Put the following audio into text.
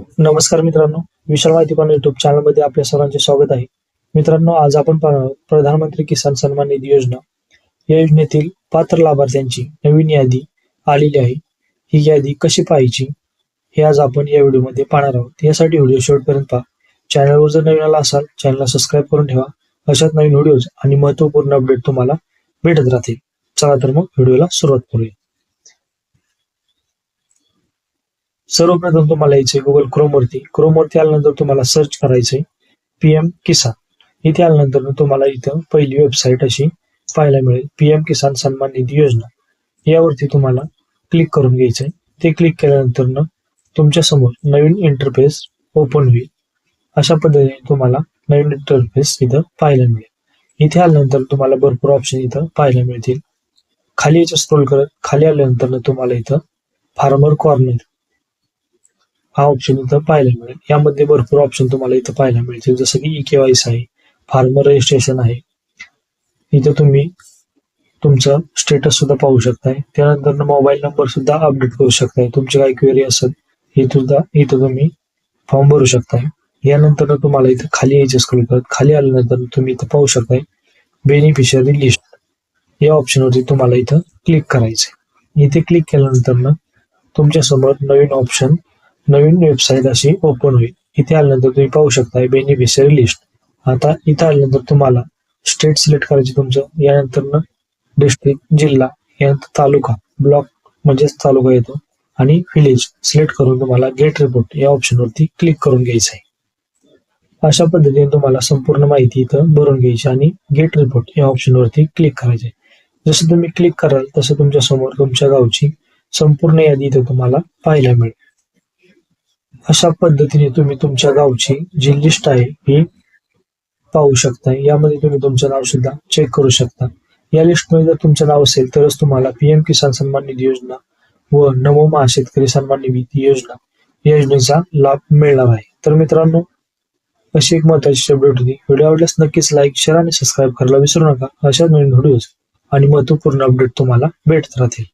नमस्कार मित्रांनो विशाल माहिती पण युट्यूब चॅनलमध्ये आपल्या सर्वांचे स्वागत आहे. मित्रांनो आज आपण प्रधानमंत्री किसान सन्मान निधी योजना या योजनेतील पात्र लाभार्थ्यांची नवीन यादी आलेली आहे. ही यादी कशी पाहायची हे आज आपण या व्हिडिओमध्ये पाहणार आहोत. यासाठी व्हिडिओ शेवटपर्यंत पहा. चॅनलवर जर नवीन आला असाल चॅनलला सबस्क्राईब करून ठेवा. अशाच नवीन व्हिडिओज आणि महत्त्वपूर्ण अपडेट तुम्हाला भेटत राहतील. चला तर मग व्हिडिओला सुरुवात करूया. सर्वप्रथम तुम्हाला यायचंय गुगल क्रोम वरती. क्रोम वरती आल्यानंतर तुम्हाला सर्च करायचंय. पीएम किसान इथे आल्यानंतर तुम्हाला इथं पहिली वेबसाईट अशी पाहायला मिळेल. पीएम किसान सन्मान निधी योजना. यावरती तुम्हाला क्लिक करून घ्यायचंय. ते क्लिक केल्यानंतर तुमच्यासमोर नवीन इंटरफेस ओपन होईल. अशा पद्धतीने तुम्हाला नवीन इंटरफेस इथं पाहायला मिळेल. इथे आल्यानंतर तुम्हाला भरपूर ऑप्शन इथं पाहायला मिळतील. खाली याच्या स्क्रोल करत खाली आल्यानंतर तुम्हाला इथं फार्मर कॉर्नर हा ऑप्शन इथं पाहायला मिळेल. यामध्ये भरपूर ऑप्शन तुम्हाला इथं पाहायला मिळतील. जसं की ई केवायसी आहे फार्मर रजिस्ट्रेशन आहे. इथं तुम्ही तुमचं स्टेटस सुद्धा पाहू शकताय. त्यानंतर मोबाईल नंबर सुद्धा अपडेट करू शकताय. तुमची काही क्वेरी असेल हे सुद्धा इथं तुम्ही फॉर्म भरू शकताय. यानंतर तुम्हाला इथं खाली यायचे स्क्रोल करत खाली आल्यानंतर तुम्ही इथं पाहू शकताय बेनिफिशियरी लिस्ट या ऑप्शनवरती तुम्हाला इथं क्लिक करायचं इथे क्लिक केल्यानंतर तुमच्यासमोर नवीन ऑप्शन नवीन वेबसाईट अशी ओपन होईल. इथे आल्यानंतर तुम्ही पाहू शकता बेनिफिशियरी लिस्ट आता इथे आल्यानंतर तुम्हाला स्टेट सिलेक्ट करायचे तुमचं. यानंतर डिस्ट्रिक्ट जिल्हा यानंतर तालुका ब्लॉक म्हणजेच तालुका येतो. आणि विलेज सिलेक्ट करून तुम्हाला गेट रिपोर्ट या ऑप्शनवरती क्लिक करून घ्यायचं आहे. अशा पद्धतीने तुम्हाला संपूर्ण माहिती इथं भरून घ्यायची आणि गेट रिपोर्ट या ऑप्शनवरती क्लिक करायचे जसं तुम्ही क्लिक कराल तसं तुमच्यासमोर तुमच्या गावची संपूर्ण यादी इथं तुम्हाला पाहायला मिळेल. अशा पद्धतीने तुम्ही तुमच्या गावची जी लिस्ट आहे ही पाहू शकता. यामध्ये तुम्ही तुमचं नाव सुद्धा चेक करू शकता. या लिस्टमध्ये जर तुमचं नाव असेल तरच तुम्हाला पीएम किसान सन्मान निधी योजना व नमो महाशेतकरी सन्मान निधी योजना या योजनेचा लाभ मिळणार आहे. तर मित्रांनो अशी एक महत्वाची अपडेट होती. व्हिडिओ आवडल्यास नक्कीच लाईक शेअर आणि सबस्क्राईब करायला विसरू नका. अशाच नवीन व्हिडिओज आणि महत्त्वपूर्ण अपडेट तुम्हाला भेटत राहतील.